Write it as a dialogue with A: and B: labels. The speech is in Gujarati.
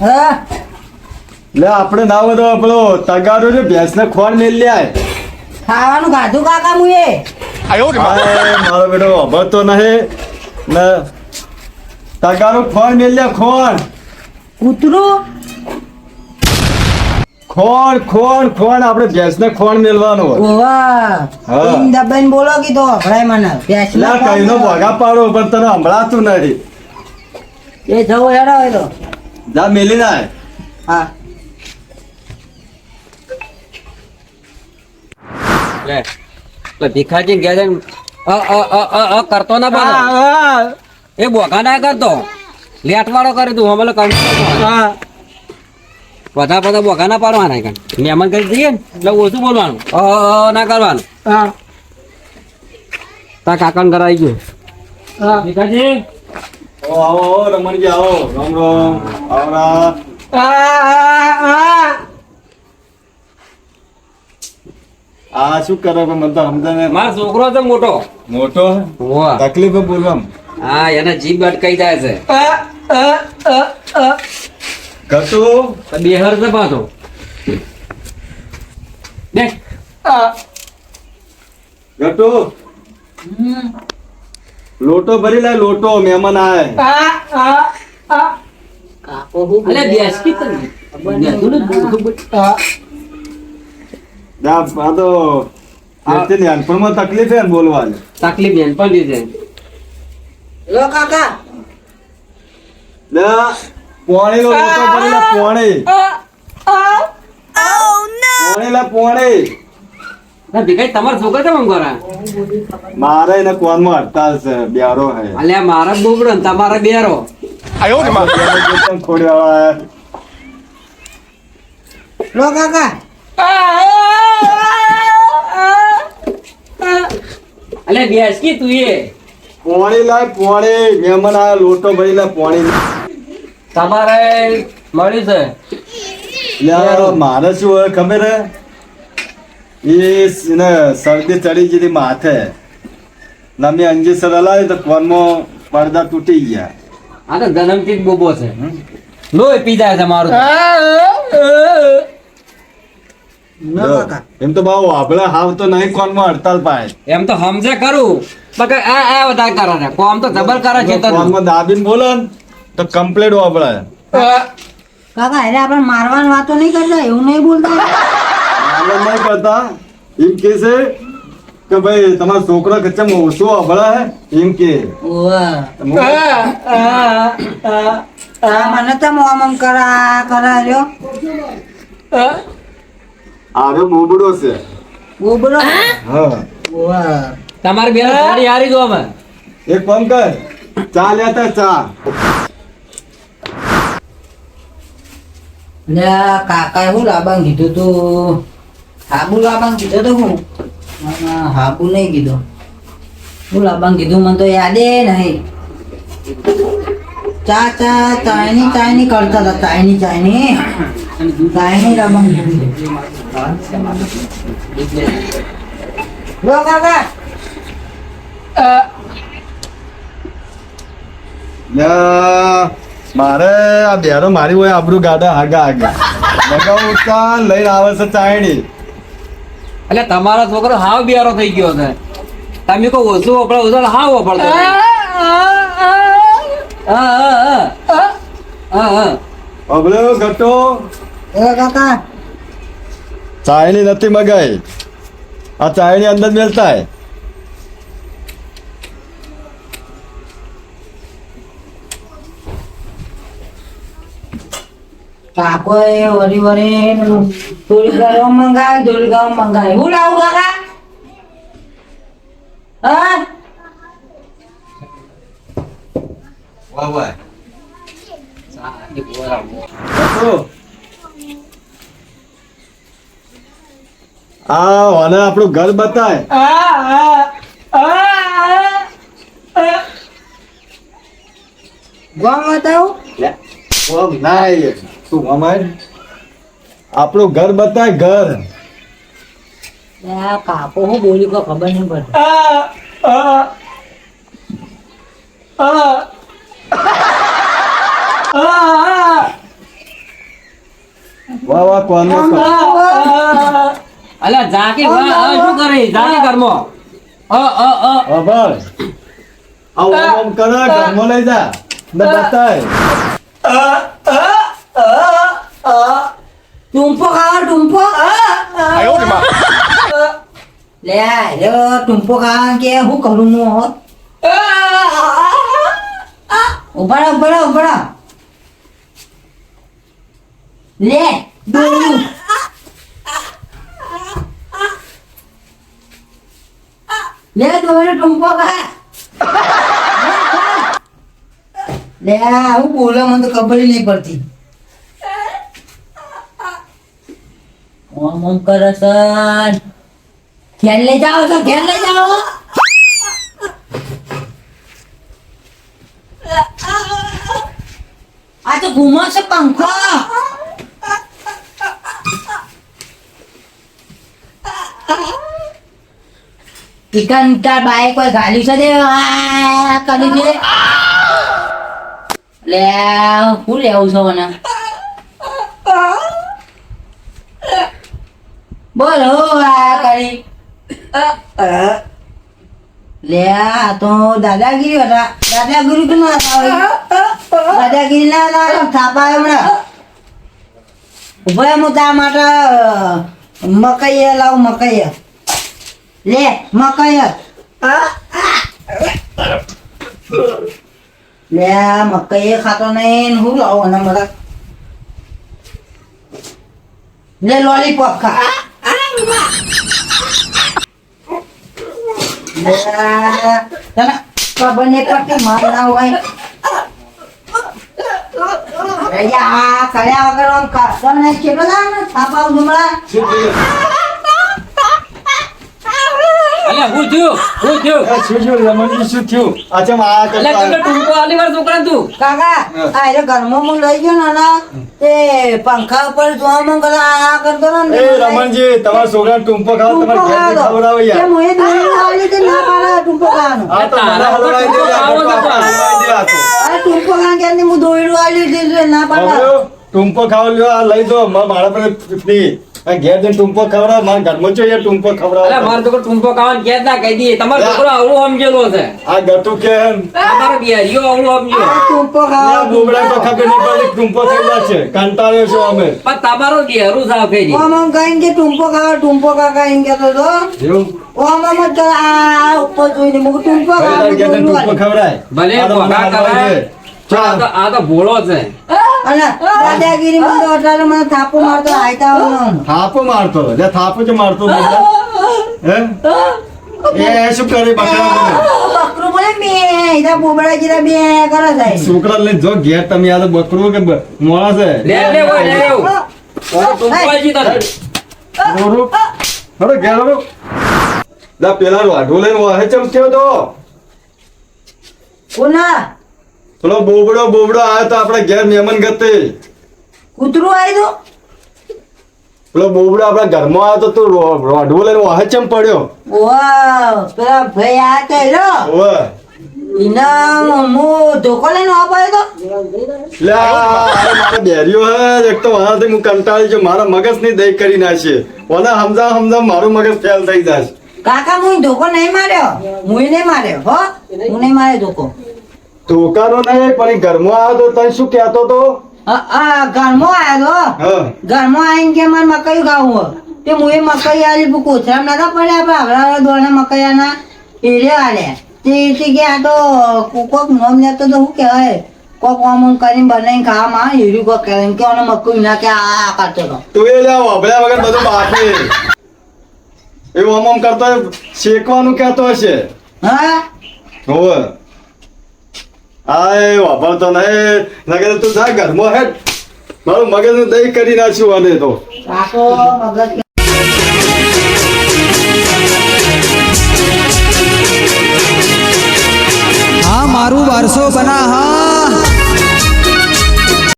A: હા?
B: લે આપણે ના બધો તો પેલો તગારો છે ભેંસને ખોર લઈ લ્યાય
A: ખાવાનું ખાધું કાકા મુએ?
B: મારો બેટો અભરતો નહીં. ને તગારો ખોર મેલ લ્યા ખોર
A: કૂતરું?
B: ખોણ ખોણ ખોણ આપણે ભેંસને ખોણ મેલવાનો હોય.
A: ઓવા
B: હા.
A: બોલો કીધો અભરાય મને. ભેંસના
B: કઈનો ભોગા પાડો પણ તને સંભળાતું નથી.
A: એ જવો હેડો હોય
B: જા મેલી ના
A: હા.
C: લે લે ભીખાજી ગયા છે અ અ અ અ કરતો ના પાડો એ બોગા ના કરતો. લેટવાળો કરી તું હમણાં હા. બધા બધા બોગા ના પાડવાના કાન મહેમાન કરી દઈએ ને એટલે ઓછું બોલવાનું. અ ના કરવાનું. તા કાકાને ઘર ગયો. હા.
B: ભીખાજી. આવો આવો રમણજી આવો. રામ રામ. આવરા આ શું કરો પણ મને તો સમજાય
C: મારો છોકરો છે મોટો.
B: મોટો તકલીફ બોલવામ
C: હા એને જીભ અટકાઈ જાય છે. તો બેહર છે પાછો. દેખ
B: ગટુ લોટો ભરી લે લોટો મહેમાન આવે
A: કાકો હું
C: અલે બેસ કી બેસું ને
B: આ તો તકલીફ હે ને બોલવાની.
C: તકલીફ બેન પણ દીધે
A: લો કાકા.
B: લે પોણી નો લોટો ભરી લે પોણી. પોણી લે પોણી.
C: ના ભીખાઈ તમારો છોકરો કેમ આમ
B: મારે એને કોનમાં હડતાલ છે બ્યારો હે.
C: અલ્યા મારા બોબડો ને તમારા બેરો
B: ખોડ્યા
A: લો કાકા.
C: અલે બેસ કી તું એ.
B: પોણી લાય પોણી. મહેમાન આ લોટો ભરી લાય પોણી.
C: તમારે મળ્યું છે?
B: મારે શું હોય ખબર હે? એ ને શરદી ચડી ગઈ માથે. ના મેં અંજીસર હલાવી તો કોનમાં પડદા તૂટી ગયા.
C: આ તો જન્મથી જ બોબો છે. લોહી પી જાય છે મારું.
B: એમ તો બહુ આપણે હાવ તો નહીં કોનમાં હડતાલ પાય.
C: એમ તો સમજે કરું. પણ આ આ વધારે કરે છે. કોમ તો જબર કરે છે તો
B: કોનમાં દાબીને બોલે ને તો કમ્પ્લેટ વાપરે
A: કાકા એટલે આપણે મારવાની વાતો નહીં કરતા એવું નહીં બોલતા.
B: નહીં કરતા. એમ કે છે કે ભાઈ તમારો છોકરો કચ્ચા ઓછો અભળા હે? એમ કે
A: મને તો મોમ કરા કરા રહ્યો
B: આરે બોબડો છે.
A: બોબડો?
B: હા?
C: તમારી બેન સારી હારી જો અમે
B: એક કામ કર. ચા લેતા ચા.
A: લે કાકાએ હું લાબાંગ કીધું તું? હાબુ લાબાંગ કીધો તો હું. હાબુ નહીં કીધું. હું લાબાંગ કીધું મને તો યાદે નહીં. ચા ચા ચાઈની ચાઈની કરતા હતા ચાઈની ચાયની. ચાયની લાબાંગ લો કાકા.
B: લે, મારે આ બેરો મારી હોય આબરૂ ગાડા આગા આગા લઈને આવે છે ચાયણી.
C: એટલે તમારો છોકરો હાવ બિયારો થઈ ગયો છે. તમે કહો ઓછું વપરાય ઓછું હાવ વપરાતો નથી. હા હા. હા હા હા.
B: અબળો ગટો
A: એ કાકા.
B: ચાયણી નથી મગાઈ. આ ચાયની અંદર મેલતા હે
A: કાકો એ વરી વરી થોડી ગરમ મંગાય થોડી ગરમ મંગાય હું લાવું કાકા? હા?
C: વાહ વાહ.
B: આ આપણું ઘર બતાય.
A: ગમ બતાવું?
B: ઓમ નાય તું અમાર આપણું ઘર બતાય ઘર
A: કાકો હું બોલ્યું કોઈ ખબર નહીં પડતી
B: વાહ વાહ કોનો
C: અલા જાકે વાહ, શું કરે જાકે ઘરમાં અ અ અ
B: ખબર આવ ઓમ ઓમ કરે ઘરમાં લઈ જા ને બતાય
A: ટૂંપો ખાવા ટૂંપો લે લે ટૂંપો ખાવા કે હું કરું હું હવે ઊભા રહો, ઊભા રહો, ઊભા રહો. લે દોડ્યું લે દોડ્યું ટૂંપો ખા લે હું બોલો મને તો ખબર ય નહીં પડતી ઓમ ઓમ કરે સર લઈ જાઓ તો ઘેર લઈ જાઓ. આ તો ઘુમાશે પંખો. ચિકન તાર બાઈક પર ગાલી છે દે કરી દે. લે, હું લેવું છું મને. આ કરી લે આ તો દાદાગીરી હતા. દાદાગીરી તો ના થાય. દાદાગીરી ના ના થાપા હમણાં. ઊભા હું તા માટે મકઈ લાવ મકઈ લે મકઈ લે મકઈ ખાતો નહીં હું લાવો? અને મારા લે લોલીપોપ ખા લે તને ખબર નહીં પડતી માર ના હોય રજા કર્યા વગર આમ કરતો નહીં કેટલો દામ ને થાપા ઉમળા
B: શું થયું?
C: અલ્યા હું થયું? હું થયું?
B: શું થયું? રમણજી શું થયું? અચ્છા આ
C: અલ્યા તમને
B: કરતા
C: ટૂંકો આલી વાર છોકરા તું.
A: કાકા આ એટલે ઘરમાં હું લઈ ગયો ના તે પંખા ઉપર જોવા માં આ કરતો ને
B: એ રમણજી તમારા છોકરા ટૂંપો ખાવ તમારે ઘેર ખવડાવો યાર.
A: તે ના પાડે ટૂંપો ખાવાનો?
B: આ તો મને હલવાઈ દે આ તો ખાન દે
A: ટૂંપો કે હું દોરી વાળી દીધું ના પાડે
B: ટૂંપો લ્યો આ લઈ દો મારા પર આ ઘેર જઈને ટૂંપો ખવડાવો મારા ઘરમાં જોઈએ ટૂંપો ખવડાવ.
C: અરે મારો છોકરો ટૂંકો ખાવાનું કે ના કહી દઈએ. તમારો છોકરો આવડું સમજેલો છે.
B: આ ગટુ કે
C: તમારો બિહારીઓ આવડું સમજ્યો.
A: ટૂંપો ખાવા
B: બુબડા તો ખબર નહીં પડી ટૂંપો થઈ છે. કંટાળ્યો છો અમે.
C: પણ તમારો સાવ કહી દે
A: ઓમ ઓમ કહીને કે ટૂંપો ખાવા ટૂંપો કાકા એમ કહેતો તો
B: એવું?
A: ઓમ ઓમ જ આ ઉપર જોઈને મુક ટૂંપો ખાવા
B: ઘેર ટૂંપો ખવડાય.
C: ભલે ભોગા કરાય. આ તો આ તો ભોળો છે.
A: અને દાદાગીરી તો અત્યારે મને થાપો મારતો આયતા આવવાનો.
B: થાપો મારતો લે થાપો જ મારતો હે? એ શું કરે બકરા
A: બકરું બોલે બે એના બોબડા જેરા બે કરે સાહેબ
B: છોકરા લઈને જો ઘેર તમે આ તો બકરું કે બ- છે.
C: લે લે ઓય લે એવું તારો ટૂંકો આવી તને
B: ઘેર હળો. લા પેલા વાઢો લઈને વાહે ચમક્યો તો.
A: કોના
B: પેલો બોબડો બોબડો આવ્યો તો આપણા ઘેર મહેમાન ગતે
A: કૂતરું આવ્યું
B: પેલો બોબડો આપણા ઘરમાં આવ્યો તો તું રોડવો લઈને વાહ ચમ પડ્યો?
A: ઓહ પેલા ભાઈ આ કેલો ઓહ
B: ઓવે.
A: એના ધોકો લઈને આપાયો તો
B: લે આ આ મારા બેરીઓ હે એક તો વાનાથી હું કંટાળી છું મારા મગજની દઈ કરી નાખીએ ઓને મારું મગજ ફેલ થઈ જશે.
A: કાકા હું ધોકો નહીં માર્યો? હું નહીં માર્યો હો? હું નહીં માર્યો ધોકો.
B: ધોકાનો નહીં પણ એ ઘરમાં આવ્યો તો તને શું કહેતો તો?
A: આ આ ઘરમાં આવ્યો? તો ઘરમાં આવીને કે મારે મકાઈ ખાવું તે હું એ મકાઈ આલી કોથરામ નતા પડ્યા હવડા દોણા મકાઈના એરે આલ્યા તે કે આ તો કોક નોમ લેતો તો શું કહેવાય? કોક આમ કરીને બનાવીને ખાવામાં આવે હીરું કોક કહેવાય. કે ઓને મકાઈ ના કે આ કરતો તો.
B: તું એ લે વાભળ્યા વગર બધું બાકી એવું આમ આમ કરતો શેકવાનું કહેતો હશે.
A: હા?
B: હોવે. આ એ વાપરતો નહીં નગર તું જા ઘરમાં હેઠ. મારું મગજ દહીં કરી નાખ્યું અને તો.
D: હા મારું વારસો બના હા.